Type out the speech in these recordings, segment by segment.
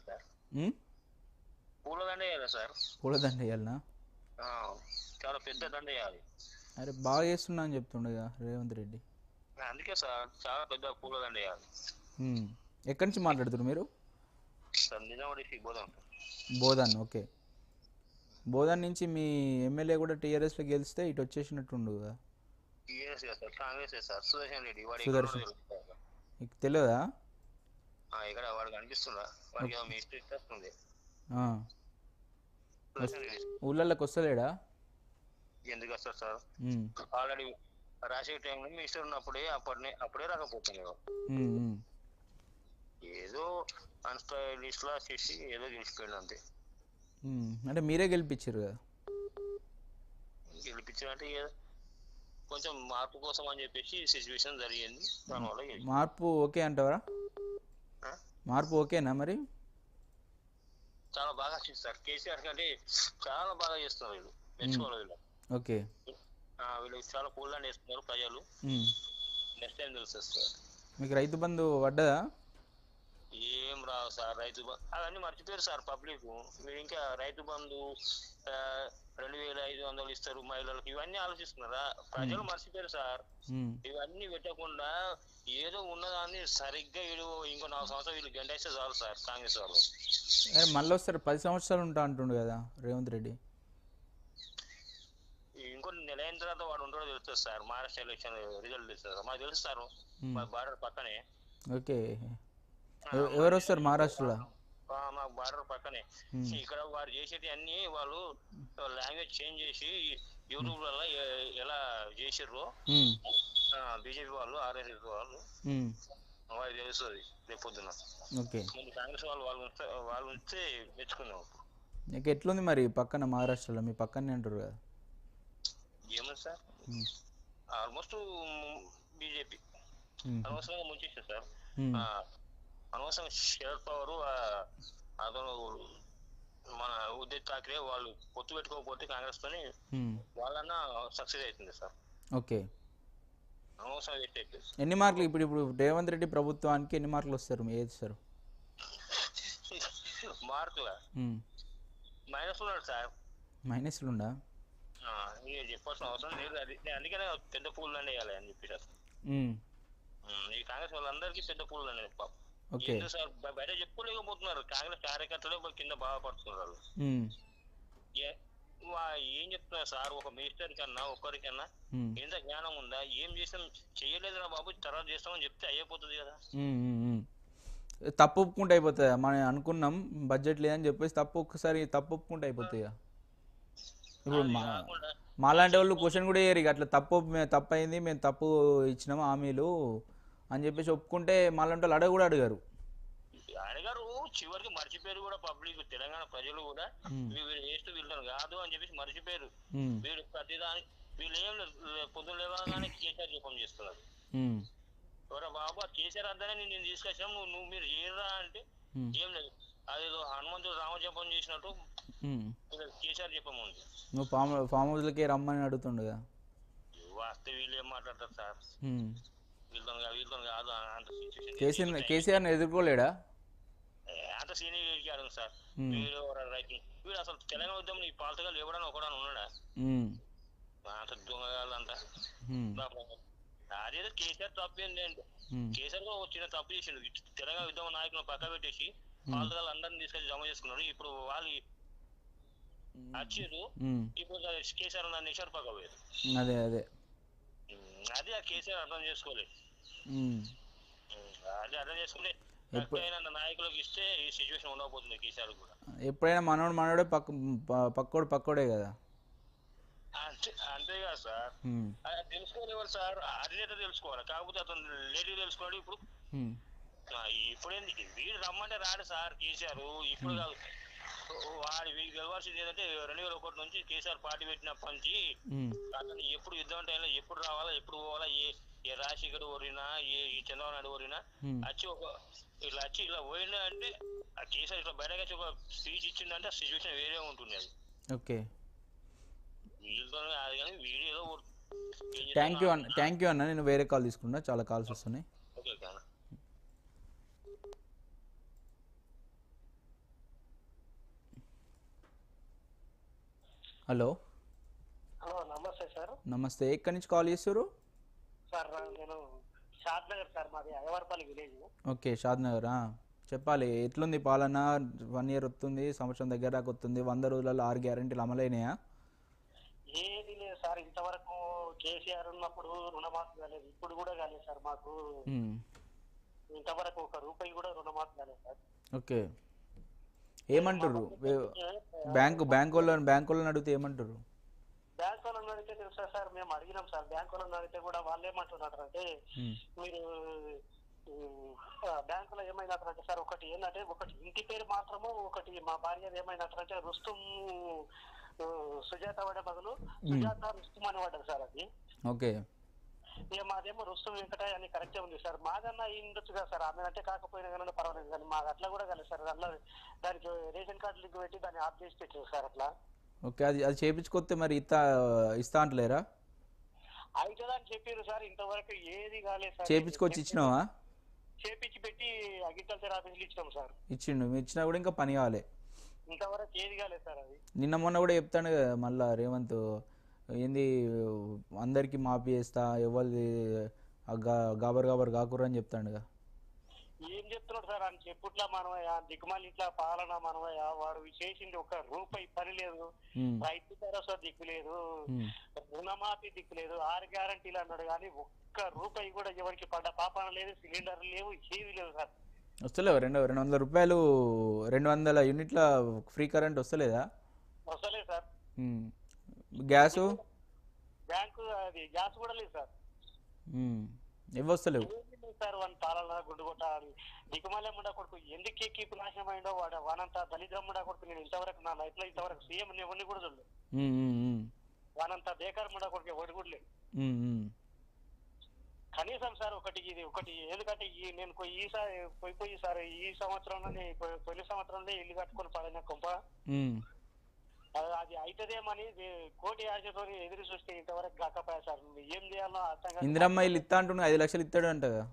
వేయాలి సార్. ఉమ్? పూల దండ వేయాలి సార్? పూలదండ వేయాలనా చాలా పెద్ద దండ వేయాలి అరే బాగా చేస్తున్నా అని చెప్తుండగా రేవంత్ రెడ్డి. అందుకే సార్ చాలా పెద్ద పూల దండ వేయాలి. ఎక్కడి నుంచి మాట్లాడుతున్నారు మీరు? Sir sir. Bodhan okay. Bodhan నుంచి మీ ఎమ్మెల్యే కూడా టీఆర్ఎస్లో గెలిస్తే ఇటు వచ్చేసినట్టుండు కదా. TRS sir sir. Sudarshan sir. తెలియదా? ఇక్కడ వాడు కనిపిస్తుందా వాడికి ఏమో మీ ఇష్టం వస్తుంది ఆ. సుదర్శన్ రెడ్డి ఊళ్ళల్లోకి వస్తలేడా ఎందుకు వస్తారు సార్. ఆల్రెడీ రాసే టైంలో మీ ఇష్టం ఉన్నప్పుడే అప్పటినే అప్పుడే రాకపోతున్నాడు. ఏదో అన్స్టైలిష్ లా చేసి ఏదో గెలిచిపోయాడు అంతే. అంటే మీరే గెలిపించారు కదా గెలిపించినట్టే ఏదో కొంచెం మార్పు కోసం అని చెప్పేసి సిచ్యువేషన్ జరిగింది దానివల్ల మార్పు ఓకే అంటారా? మార్పు ఓకేనా మరి? చాలా బాగా చేస్తారు కేసీఆర్ కంటే చాలా బాగా చేస్తున్నారు వీళ్ళు. మెచ్చుకోవాలి వీళ్ళు. ఓకే. ఆ, వీళ్ళు చాలా కూల్ ల్యాండ్ వేస్తున్నారు ప్రజలు. నెక్స్ట్ టైం తెలుస్తుంది మీకు రైతు బంధు పడ్డదా? ఏం రావు సార్ రైతు అవన్నీ మర్చిపోయారు సార్ పబ్లిక్. మీరు ఇంకా రైతు బంధు రెండు వేల ఐదు వందలు ఇస్తారు మహిళలకు. ఇవన్నీ ఆలోచిస్తున్నారా? ప్రజలు మర్చిపోయారు సార్. ఇవన్నీ పెట్టకుండా ఏదో ఉన్నదాన్ని సరిగ్గా వీడు ఇంకో నాలుగు సంవత్సరాలు వీళ్ళు గంటేస్తే చాలు సార్ కాంగ్రెస్ వాళ్ళు. మళ్ళీ వస్తారు పది సంవత్సరాలు ఉంటా అంటుండు కదా రేవంత్ రెడ్డి. ఇంకో నెల అయిన తర్వాత వాడు ఉంటాడో తెలుస్తుంది సార్ మహారాష్ట్ర ఎలక్షన్ రిజల్ట్ తెలుస్తుంది మాకు తెలుసు సార్ ఉమ్. మా బార్డర్ పక్కనే. ఓకే. ఎవ- ఎవరు వస్తారు మహారాష్ట్రలో? మా బార్డర్ పక్కనే. ఇక్కడ వారు చేసేది అన్ని వాళ్ళు లాంగ్వేజ్ చేంజ్ చేసి యూట్యూబ్ వల్ల ఎలా చేసిర్రో ఉమ్. బీజేపీ వాళ్ళు ఆర్ఎస్ఎస్ వాళ్ళు. వాళ్ళకి తెలుస్తుంది రేపు పొద్దున కాంగ్రెస్ వాళ్ళు వాళ్ళు వాళ్ళు ఉంటే మెచ్చుకుందాం నీకు ఎట్లుంది మరి పక్కన మహారాష్ట్రలో మీ పక్కనే అంటారు కదా ఏమని సార్. Almost BJP. అనవసరంగా ముంచేసారు సార్ అనవసరంగా శరద్ పవార్ అతను మన ఉద్దవ్ ఠాక్రే వాళ్ళు పొత్తు పెట్టుకోకపోతే కాంగ్రెస్ తోని. వాళ్ళన్నా సక్సెస్ అవుతుంది సార్. ఓకే. అనవసరం ఎన్ని మార్కులు ఇప్పుడు ఇప్పుడు రేవంత్ రెడ్డి ప్రభుత్వానికి ఎన్ని మార్కులు వస్తారు? మీ ఏది సార్? మార్కుల. మైనస్ ఉన్నాడు సార్. మైనస్లు ఉండా? చెప్పాల్సిన అవసరం లేదు. అది అందుకనే పెద్ద పూలు వేయాలి అని చెప్పి సార్ ఉమ్. ఉమ్, ఈ కాంగ్రెస్ వాళ్ళందరికీ పెద్ద పూలు దండ పాపం. సార్ బయట చెప్పుకోలేకపోతున్నారు కాంగ్రెస్ కార్యకర్తలే కింద బాధపడుతున్నారు. ఏ- చెప్తున్నారు సార్? ఒక మినిస్టర్ కన్నా ఒక్కరికన్నా. ఎంత జ్ఞానం ఉందా? ఏం చేసాం? చేయలేదురా బాబు తర్వాత చేస్తామని చెప్తే అయిపోతుంది కదా. తప్పు ఒప్పుకుంటే అయిపోతుంది మనం అనుకున్నాం బడ్జెట్ లేదని చెప్పేసి తప్పు ఒక్కసారి తప్పు ఒప్పుకుంటే అయిపోతాయి. ఇప్పుడు మాలాంటి వాళ్ళు క్వశ్చన్ కూడా వేయరు ఇక. అట్లా తప్పు మేము తప్పు అయింది మేము తప్పు ఇచ్చినాము హామీలు అని చెప్పేసి ఒప్పుకుంటే మాలాంటి వాళ్ళు అడగ కూడా అడిగారు. అడిగారు. చివరికి మర్చిపోయారు కూడా పబ్లిక్ తెలంగాణ ప్రజలు కూడా. వీళ్ళు చేస్తూ వీళ్ళని కాదు అని చెప్పేసి మర్చిపోయారు. వీళ్ళు ప్రతిదాని వీళ్ళు ఏం లేదు, పొద్దున లేవగానే కేసీఆర్ జపం చేస్తున్నారు. ఎవరా బాబు కేసీఆర్ అద్దనే నేను తీసుకొచ్చాను. నువ్వు నువ్వు మీరు చేయరా అంటే ఏం లేదు. అదేదో హనుమంతుడు రామజపం చేసినట్టు కేసీఆర్ జపం ఉంది. నువ్వు ఫామ్ ఫామ్ హౌస్లకే రమ్మని అడుగుతుండగా. వాస్తే వీళ్ళు ఏం మాట్లాడతారు సార్. వీళ్ళతో కాదు వీళ్ళతో కాదు అంత సిచ్యువేషన్ కేసీఆర్ ఎదుర్కోలేడా? అంత సీనియర్ అడుగు సార్. వీడు వీడు అసలు తెలంగాణ ఉద్యమం ఈ పాలతగా లేవడానికి ఒకడాని ఉన్నాడా? అంత దొంగగాళ్ళు ఉమ్, అదేదో కేసీఆర్ తప్పు ఏంటి అంటే కేసీఆర్ కూడా చిన్న తప్పు చేసిండు. తెలంగాణ ఉద్యమ నాయకులను పక్క పెట్టేసి పాలతగాళ్ళు అందరిని తీసుకెళ్ళి జమ చేసుకున్నారు. ఇప్పుడు వాళ్ళు వచ్చారు ఉమ్. ఇప్పుడు కేసీఆర్ నన్ను పక్క పోయారు. అదే అదే. అది ఆ కేసీఆర్ అర్థం చేసుకోలేదు అది అర్థం చేసుకుంటే నాయకులకు ఇస్తే ఈ సిచ్యువేషన్ ఉండకపోతుంది కేసీఆర్ కూడా. ఎప్పుడైనా మనోడు మనోడే పక్క పక్కోడు పక్కోడే కదా. అంతే అంతే కదా సార్. తెలుసుకోలేవారు సార్? అధినేత తెలుసుకోవాలి? కాకపోతే అతను లేడీ తెలుసుకోవాలి ఇప్పుడు. ఇప్పుడేంది? వీడు రమ్మంటే రాడు సార్ కేసీఆర్. ఇప్పుడు కాదు. వాడి వీడికి గెలవాల్సింది ఏంటంటే రెండు వేల ఒకటి నుంచి కేసీఆర్ పార్టీ పెట్టినప్పటి నుంచి అతను ఎప్పుడు యుద్ధం టైంలో ఎప్పుడు రావాలా ఎప్పుడు పోవాలా ఏ ఏ రాజశేఖర్ ఓరినా ఏ ఈ చంద్రబాబు నాయుడు ఓరినా. వచ్చి ఒక ఇట్లా వచ్చి ఇలా పోయినా అంటే ఆ కేసీఆర్ ఇట్లా బయటకు వచ్చి ఒక స్పీచ్ ఇచ్చిందంటే ఆ సిచ్యువేషన్ వేరే ఉంటుంది అది. ఓకే. కాదు కానీ వీడియోలో థ్యాంక్ యూ అన్న థ్యాంక్ యూ అన్న నేను వేరే కాల్ తీసుకున్నా చాలా కాల్స్ వస్తున్నాయి. ఓకే ఓకే అన్న. హలో. హలో నమస్తే సార్. నమస్తే. ఎక్కడి నుంచి కాల్ చేస్తారు సార్ నేను షాద్ నగర్ సార్ మాది అయ్యవారపల్లి విలేజ్. ఓకే షాద్ నగరా చెప్పాలి ఎట్లుంది పాలన? వన్ ఇయర్ వస్తుంది సంవత్సరం దగ్గర దాకా వస్తుంది వంద రోజులలో ఆరు గ్యారెంటీలు అమలైనాయా ఏది లేదు సార్ ఇంతవరకు కేసీఆర్ ఉన్నప్పుడు రుణమాఫీ కాలేదు ఇప్పుడు కూడా కాలేదు సార్ మాకు. ఇంతవరకు ఒక రూపాయి కూడా రుణమాఫీ కాలేదు సార్. ఓకే. ఏమంటారు బ్యాంకు బ్యాంక్ వాళ్ళని బ్యాంక్ వాళ్ళని అడిగితే ఏమంటారు బ్యాంక్ వాళ్ళని అడిగితే తెలుసా సార్? మేము అడిగినాం సార్. బ్యాంక్ వాళ్ళని అడిగితే కూడా వాళ్ళు ఏమంటున్నారు అంటే. మీరు బ్యాంకులో ఏమైనట్టు సార్ ఒకటి ఏంటంటే ఒకటి ఇంటి పేరు మాత్రము ఒకటి మా భార్య ఏమైనట్టు రుస్తుం సుజాత పడే బదులు సుజాత రుస్తుం అని పడ్డది సార్ అది. ఓకే. ఇక మాదేమో రుస్తుం వెంకటయ్య అని కరెక్టే ఉంది సార్. మాదన్నా అయి ఉండొచ్చు కదా సార్? ఆమె అంటే కాకపోయినా కానీ పర్వాలేదు కానీ మాకు అట్లా కూడా కాలేదు సార్. అట్లా దానికి రేషన్ కార్డు లింక్ పెట్టి దాన్ని ఆఫ్ చేసి పెట్టారు సార్ అట్లా. ఓకే అది అది చేపించుకొస్తే మరి ఇస్తా ఇస్తా అంటలేరా? అవుతుందా అని చెప్పారు సార్. ఇంతవరకు ఏది కాలేదు సార్. చేపించుకొచ్చి ఇచ్చినావా? చేపించి పెట్టి అగ్రికల్చర్ ఆఫీస్లో ఇచ్చినాం సార్. ఇచ్చిండు. మీరు ఇచ్చినా కూడా ఇంకా పని కావాలి ఇంతవరకు ఏది కాలేదు సార్ అది. నిన్న మొన్న కూడా చెప్తాను కదా మళ్ళా రేవంత్ ఏంది అందరికి మాపి చేస్తా ఎవరిది గాబర్ గాబర్ కాకుర్రు అని చెప్తాడుగా. ఏం చెప్తున్నాడు సార్? అని చెప్పుట్లా మనమయ్యా దిక్కుమాలి ఇట్లా పాలన మనమయ్యా వాడు చేసింది ఒక రూపాయి పని లేదు. రైతు భరోసా దిక్కు లేదు. రుణమాఫీ దిక్కు లేదు. ఆరు గ్యారంటీలు అన్నాడు కానీ ఒక్క రూపాయి కూడా ఎవరికి పడ్డ పాపన లేదు సిలిండర్ లేవు ఏది లేదు సార్. వస్తలేవా? రెండు రెండు వందల రూపాయలు రెండు వందల యూనిట్ల ఫ్రీ కరెంట్ వస్తలేదా? వస్తలేదు సార్. గ్యాసు? బ్యాంకు అది గ్యాస్ కూడా లేదు సార్. ఉమ్, ఇవి వస్తలేవు ఏమీ లేదు సార్ వాని పాలన గుడ్డు కొట్టాలి. దిక్కుమాలే ముండా కొడుకు ఎందుకు ఎక్కి నాశనం అయిందో వాడు వానంతా దళిద్రం ముండా కొడుకు నేను ఇంతవరకు నా లైఫ్లో ఇంతవరకు సీఎం ఎవరిని కూడా చూడలేదు. వానంతా బేకార్ ముండా కొడుకు ఎవడు కూడా లేదు కనీసం సార్ ఒకటి ఇది ఒకటి ఎందుకంటే ఈ నేను ఈసారి పోయి పోయి సార్ ఈ సంవత్సరంలోనే పోయిన సంవత్సరంలో ఇల్లు కట్టుకొని పడిన కొంప. అది- అవుతుందేమని కోటి ఆశతో ఎదురు చూస్తే ఇంతవరకు కాకపోయా సార్? ఏం చేయాలో అర్థం కాదు. ఇందిరమ్మ ఇల్లు ఇస్తా అంటున్నా ఐదు లక్షలు ఇస్తాడు అంట కదా.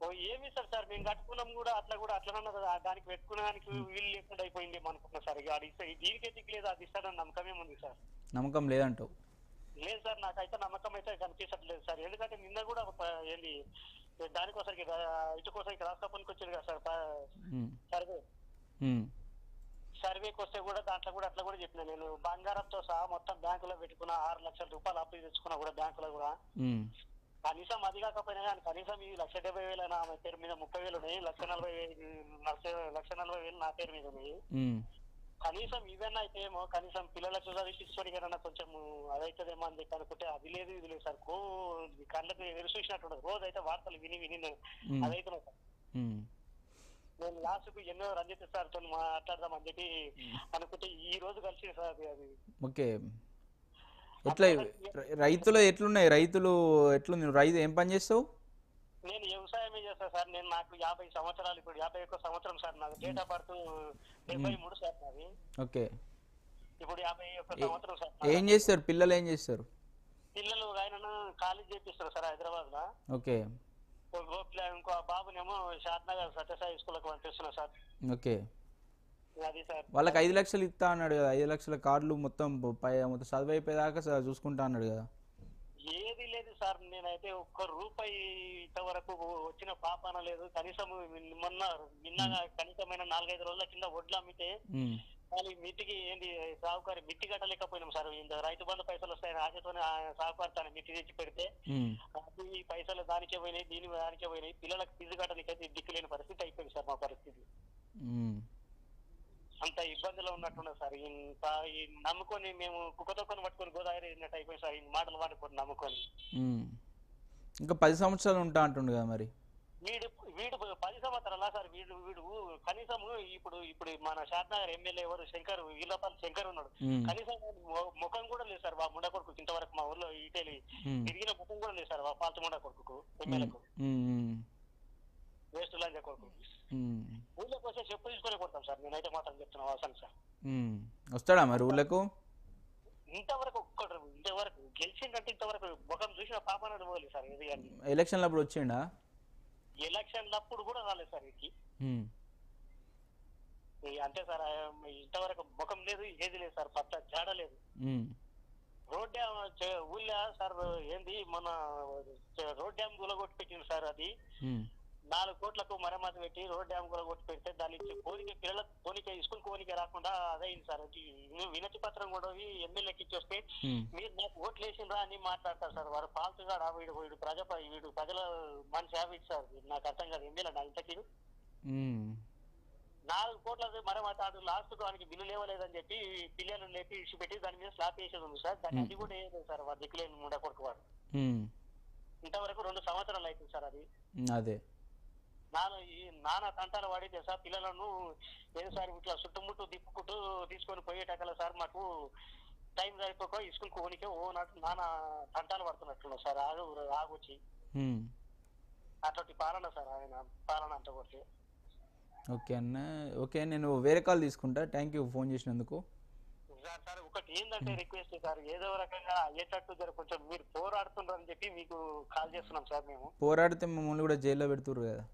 ఓ ఏమి ఇస్తారు సార్ మేము కట్టుకున్నాం కూడా అట్లా కూడా అట్లా ఉన్నది ఆ దానికి పెట్టుకునేదానికి వీలు లేకుండా అయిపోయింది అనుకుంటున్నా సార్. ఇక అది దీనికి అది ఇస్తాడని నమ్మకమే ఉంది సార్. నమ్మకం లేదంటావు లేదు సార్ నాకైతే నమ్మకం అయితే కనిపించట్లేదు సార్. ఎందుకంటే నిన్న కూడా ఏంది దానికోసరికి ఇటుకోసరికి రాష్ట్రపతికి వచ్చారు కదా సార్. సర్వే ఉమ్, సర్వేకి వస్తే కూడా దాంట్లో కూడా అట్లా కూడా చెప్పిన నేను. బంగారంతో సహా మొత్తం బ్యాంకులో పెట్టుకున్న ఆరు లక్షల రూపాయలు అప్పు తెచ్చుకున్నా కూడా బ్యాంకులో కూడా. కనీసం అది కాకపోయినా కానీ కనీసం ఈ లక్ష డెబ్బై వేలు నా పేరు మీద ముప్పై వేలు ఉన్నాయి లక్ష నలభై లక్ష లక్ష నలభై వేలు నా పేరు మీద ఉన్నాయి. కనీసం ఇవన్నీ అయితే ఏమో కనీసం పిల్లలకు చదివించుకొని కన్నా కొంచెం అదైతుందేమో అని చెప్పి అనుకుంటే అది లేదు ఇది లేదు సార్. కో కళ్ళకు ఎదురు చూసినట్టు రోజు అయితే వార్తలు విని విని నేను ఉమ్, అదైతే ఉమ్. నేను లాస్ట్కు ఎన్నో రంజిత్ సార్తో మాట్లాడదాం అని చెప్పి అనుకుంటే ఈ రోజు కలిసి సార్ అది- ఓకే. ఎట్లా రైతులు ఎట్లున్నాయి? రైతులు ఎట్లుంది? రైతు ఏం పని చేస్తావు? నేను వ్యవసాయమే చేస్తా సార్ నేను నాకు యాభై సంవత్సరాలు ఇప్పుడు యాభై ఒక్క సంవత్సరం సార్ నాకు డేట్ ఆఫ్ బర్త్ డెబ్బై మూడు సార్ నాది. ఓకే. ఇప్పుడు యాభై ఒక్క సంవత్సరం సార్ ఏం చేస్తారు? పిల్లలు ఏం చేస్తారు? పిల్లలు ఆయనను కాలేజ్ చేపిస్తారు సార్ హైదరాబాద్లో ఓకే. ఇంకో బాబునేమో షాద్ నగర్ సత్యసాయి స్కూల్కి పంపిస్తున్నా సార్. ఓకే. అది సార్. వాళ్ళకి ఐదు లక్షలు ఇస్తా అన్నాడు కదా ఐదు లక్షల కార్డులు మొత్తం పై మొత్తం చదువు అయిపోయేదాకా స- చూసుకుంటా అన్నాడు కదా. ఏది లేదు సార్ నేనైతే ఒక్క రూపాయి ఇంతవరకు వచ్చిన పాపన లేదు. కనీసం మొన్న నిన్న కనీసమైన నాలుగైదు రోజుల కింద వడ్లు అమ్మితే కానీ మిట్టికి ఏంటి సాగుకారి మిట్టి కట్టలేకపోయినాం సార్. ఇంత రైతు బంధు పైసలు వస్తాయని ఆశతోనే ఆ సాగుకారు తన మిట్టి తెచ్చి పెడితే ఈ పైసలు దానికే పోయినాయి దీని దానికే పోయినాయి. పిల్లలకు ఫీజు కట్టలేకైతే దిక్కులేని పరిస్థితి అయిపోయింది సార్ మా పరిస్థితి. అంత ఇబ్బందిలో ఉన్నట్టున్నది సార్. ఇంత ఈ నమ్ముకొని మేము కుక్కతొక్కని పట్టుకొని గోదావరి వెళ్ళినట్టు అయిపోయింది సార్. ఈ మాటలు పట్టుకొని నమ్ముకొని. ఇంకా పది సంవత్సరాలు ఉంటా అంటుండు కదా మరి? వీడు వీడు పది సంవత్సరాలా సార్? వీడు వీడు కనీసం ఇప్పుడు ఇప్పుడు మన షాద్నగర్ ఎమ్మెల్యే ఎవరు? శంకర్ వీళ్ళపల్లి శంకర్ ఉన్నాడు. కనీసం ముఖం కూడా లేదు సార్ మా ముండ కొడుకు ఇంతవరకు మా ఊర్లో ఇటేలి ఉమ్, తిరిగిన ముఖం కూడా లేదు సార్ మా పాత ముండ కొడుకు. ఎమ్మెల్యేకు వేస్ట్ లంజ కొడుకు. ఊళ్ళోకి వస్తే చెప్పు తీసుకొని కొడతాం సార్ నేనైతే మాత్రం చెప్తున్నా అవసరం సార్. వస్తాడా మరి ఊళ్ళకు ఇంతవరకు ఒక్కడు ఇంతవరకు గెలిచిందంటే ఇంతవరకు ముఖం చూసిన పాపన పోలేదు సార్ ఎలక్షన్లు అప్పుడు వచ్చిండా? ఎలక్షన్లప్పుడు కూడా రాలేదు సార్ ఈ అంతే సార్ ఇంతవరకు ముఖం లేదు ఏది లేదు సార్ పట్ట జాడ లేదు. రోడ్ డ్యామ్ ఊళ్ళో సార్ ఏంది మన రోడ్ డ్యామ్ గులగొట్టి పెట్టింది సార్ అది. నాలుగు కోట్లకు మరమ్మతు పెట్టి రోడ్ డ్యామ్ గులగొట్టి పెడితే దాని నుంచి కోరిక పిల్లల కోరిక స్కూల్ కోరిక రాకుండా అదైంది సార్. వినతి పత్రం కూడా ఎమ్మెల్యేకి ఇచ్చి వస్తే ఉమ్, మీరు నాకు ఓట్లు వేసిండ్రా అని మాట్లాడతారు సార్. వారు పాల్తుగాడు వీడు వీడు ప్రజ వీడు ప్రజల మనిషి హ్యాబిట్ సార్. నాకు అర్థం కాదు. ఎమ్మెల్యే నా ఇంతకీ? నాలుగు కోట్ల మరమ్మతు ఆడు లాస్ట్ దానికి బిల్లు లేవలేదని చెప్పి పిల్లలు లేపి ఇచ్చి పెట్టి దాని మీద స్లాబ్ వేసేది ఉంది సార్. దాన్ని అది కూడా వేయలేదు సార్. వాడు దిక్కులేని ముండ కొడుకు వాడు. ఇంతవరకు రెండు సంవత్సరాలు అవుతుంది సార్ అది. అదే. నాన్న ఈ నాన్న తంటాలు వాడితే సార్ పిల్లలను ఏదో సార్ ఇట్లా చుట్టుముట్టు దిప్పుకుంటూ తీసుకొని పోయేటకల సార్ మాకు టైం సరిపోక స్కూల్ కోనికే ఓ నాటు నాన్న తంటాలు పడుతున్నట్టున్నారు సార్ ఆగు ఆగొచ్చి ఉమ్, అటువంటి పాలన సార్ ఆయన పాలన అంత కొట్టి ఓకే అన్న ఓకే నేను వేరే కాల్ తీసుకుంటా. థ్యాంక్ యూ ఫోన్ చేసినందుకు. సార్ సార్ ఒకటి ఏంటంటే రిక్వెస్ట్ సార్ ఏదో రకంగా అయ్యేటట్టు జర కొంచెం మీరు పోరాడుతున్నారని చెప్పి మీకు కాల్ చేస్తున్నాం సార్ మేము. పోరాడితే మమ్మల్ని కూడా జైల్లో పెడుతురు కదా.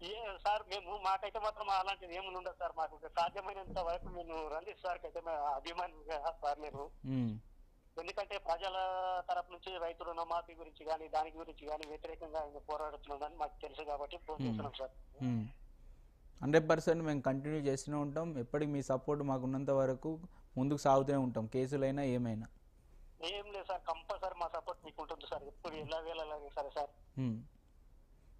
ఏ సార్ మేము మాకైతే మాత్రం అలాంటిది ఏమి ఉండదు సార్. మాకు సాధ్యమైనంత వరకు మేము రంజిత్ సార్ అయితే అభిమానిగా సార్ నేను ఉమ్, ఎందుకంటే ప్రజల తరపు నుంచి రైతు రుణమాఫీ గురించి కానీ దాని గురించి కానీ వ్యతిరేకంగా ఆయన పోరాడుతున్నాడని మాకు తెలుసు కాబట్టి ఫోన్ చేస్తున్నాం సార్. హండ్రెడ్ పర్సెంట్ మేము కంటిన్యూ చేస్తూనే ఉంటాం. ఎప్పటికి మీ సపోర్ట్ మాకు ఉన్నంత వరకు ముందుకు సాగుతూనే ఉంటాం. కేసులైనా ఏమైనా. ఏం లేదు సార్ కంపల్సరీ మా సపోర్ట్ మీకు ఉంటుంది సార్. ఎప్పుడు ఎలా వేళలాగే సరే సార్.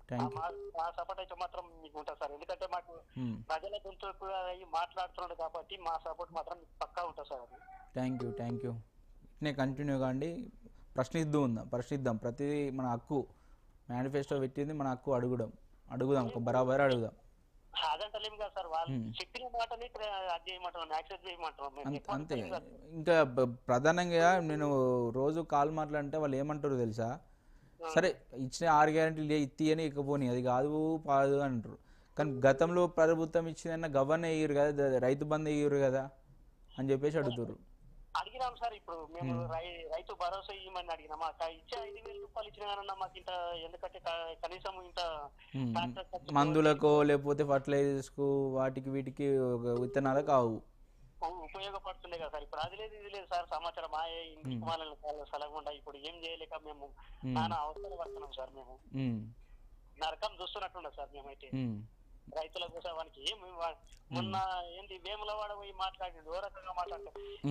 థ్యాంక్ యూ మా సపోర్ట్ అయితే మాత్రం మీకు ఉంటుంది సార్. ఎందుకంటే మాకు ప్రజల గొంతుకు అయ్యి మాట్లాడుతున్నాడు కాబట్టి మా సపోర్ట్ మాత్రం పక్కా ఉంటుంది sir thank you thank you ఇట్నే కంటిన్యూ కాండి. ప్రశ్నిద్దు ఉందాం? ప్రశ్నిద్దాం. ప్రతిదీ మన హక్కు మేనిఫెస్టో పెట్టింది మన హక్కు అడుగుదాం. అడుగుదాం బరాబర్ అడుగుదాం. కదా సార్. వాళ్ళు చెప్పిన మాటని ప్ర- అది చేయమంటున్నాం యాక్సెప్ట్ చేయమంటున్నాం మేము అంతే. ఇంకా ప్రధానంగా నేను రోజు కాల్ మాట్లాడితే వాళ్ళు ఏమంటారు తెలుసా? సరే ఇచ్చిన ఆరు గ్యారెంటీలు ఇత్తి అని ఇకపోని అది కాదు పాదు అంటారు. కానీ గతంలో ప్రభుత్వం ఇచ్చిందన్న గవర్న ఇయ్యరు కదా రైతు బంధు ఇయ్యరు కదా అని చెప్పేసి అడుగుతారు అడిగినాం సార్ ఇప్పుడు మేము రైతు భరోసా ఇవ్వమని అడిగినాం. ఇచ్చే ఐదు వేల రూపాయలు ఇచ్చినా మాకు ఇంత ఎందుకంటే క- కనీసం ఇంత మందులకో లేకపోతే ఫర్టిలైజర్స్కు వాటికి వీటికి ఒక విత్తనాలు కావు. ఉపయోగపడుతుండే కదా సార్ ఇప్పుడు అది లేదు ఇది లేదు సార్ సమాచారం ఆ ఇంటికి వాళ్ళని సలగకుండా ఇప్పుడు ఏం చేయలేక మేము నానా అవసరం పడుతున్నాం సార్ మేము. నరకం చూస్తున్నట్టున్నాం సార్ మేమైతే. రైతుల కోసం వానికి ఏం వా- మొన్న ఏంటి వేములవాడ పోయి మాట్లాడిండు ఓ రకంగా.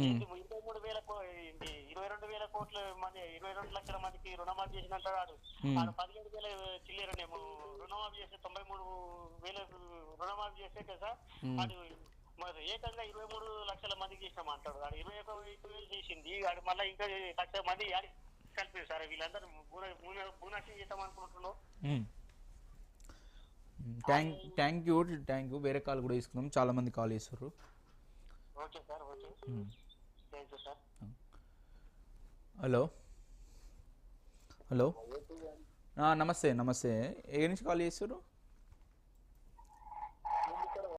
ఏంటి ఇరవై మూడు వేల ఇరవై రెండు వేల కోట్ల మంది ఇరవై రెండు లక్షల మందికి రుణమాఫీ చేసినట్టాడు ఉమ్. ఆడు పదిహేడు వేల చిల్లరనేమో రుణమాఫీ చేస్తే తొంభై మూడు వేల రుణమాఫీ చేస్తే కదా ఉమ్. ఆడు మరి ఏకంగా ఇరవై మూడు లక్షల మందికి చేసినాం అంటాడు. ఆడు ఇరవై ఒక వేలు చేసింది ఆడు మళ్ళీ ఇంకా లక్ష మంది ఆడి కలిపి సార్. వీళ్ళందరూ బూనాశం చేద్దాం అనుకుంటున్నాం. Thank thank you thank you వేరే కాల్ కూడా తీసుకుందాం చాలా మంది కాల్ చేస్తారు okay sir okay. Thank you sir. Hello. Hello. నమస్తే నమస్తే. ఏ నుంచి కాల్ చేస్తారు